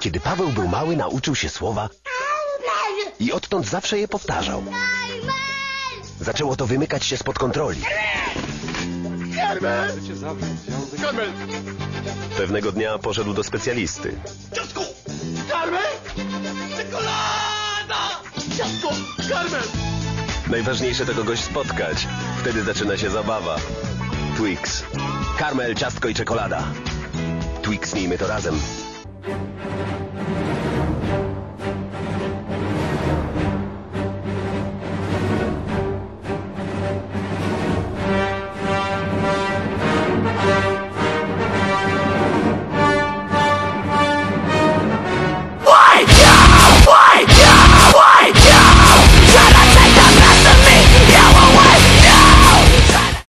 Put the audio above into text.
Kiedy Paweł był mały, nauczył się słowa i odtąd zawsze je powtarzał. Zaczęło to wymykać się spod kontroli. Pewnego dnia poszedł do specjalisty. Karmel! Czekolada! Ciastko! Karmel! Najważniejsze to kogoś spotkać. Wtedy zaczyna się zabawa. Twix. Karmel, ciastko i czekolada. Twixnijmy to razem. Thank you.